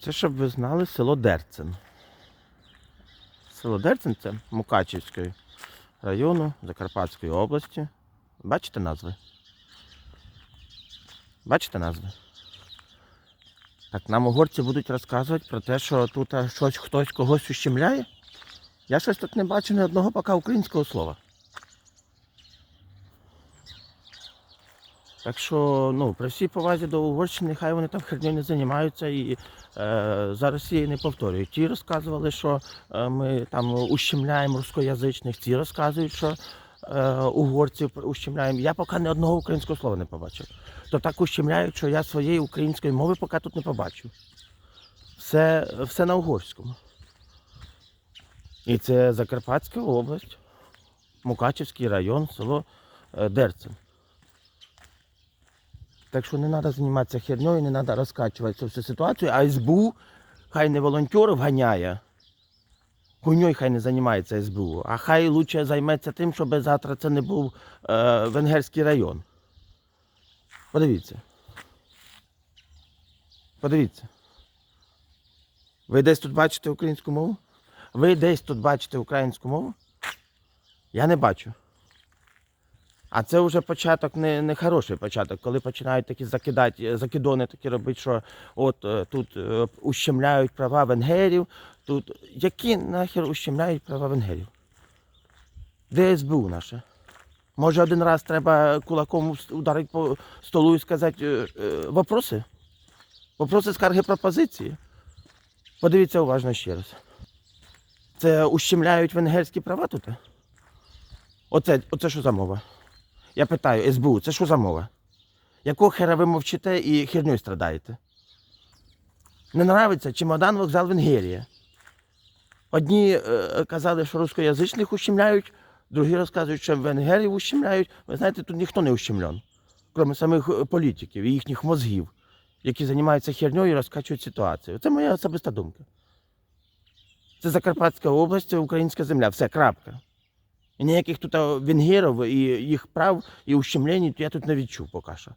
Це щоб ви знали село Дерцин. Село Дерцин це Мукачівський району Закарпатської області. Бачите назви? Бачите назви? Так нам угорці будуть розказувати про те, що тут щось хтось когось ущемляє. Я щось тут не бачу ні одного поки українського слова. Так що, ну, при всій повазі до Угорщини, хай вони там херню не займаються і е, за Росії не повторюють. Ті розказували, що е, ми там ущемляємо рускоязичних, ті розказують, що е, угорців ущемляємо. Я поки ні одного українського слова не побачив. То так ущемляють, що я своєї української мови поки тут не побачив. Все, все на угорському. І це Закарпатська область, Мукачівський район, село е, Дерцин. Так що не треба займатися херньою, не треба розкачувати цю всю ситуацію, а СБУ хай не волонтерів ганяє. Хуйньою хай не займається СБУ, а хай лучше займеться тим, щоб завтра це не був е, Венгерський район. Подивіться. Подивіться. Ви десь тут бачите українську мову? Ви десь тут бачите українську мову? Я не бачу. А це вже початок не, не хороший початок, коли починають такі закидати, закидони такі робити, що от е, тут е, ущемляють права венгерів. Тут які нахер ущемляють права венгерів? Де СБУ наше? Може один раз треба кулаком ударити по столу і сказати е, е, вопроси? Вопроси, скарги, пропозиції? Подивіться уважно ще раз. Це ущемляють венгерські права тут? Оце, оце що за мова? Я питаю, СБУ, це що за мова? Якого хера ви мовчите і херню страдаєте? Не нравиться чемодан вокзал Венгерія. Одні е, казали, що рускоязичних ущемляють, другі розказують, що венгерів ущемляють. Ви знаєте, тут ніхто не ущемлен, крім самих е, політиків і їхніх мозгів, які займаються херньою і розкачують ситуацію. Це моя особиста думка. Це Закарпатська область, це українська земля, все, крапка. Ніяких тут венгерів і їх прав і ущемлень я тут не відчув поки що.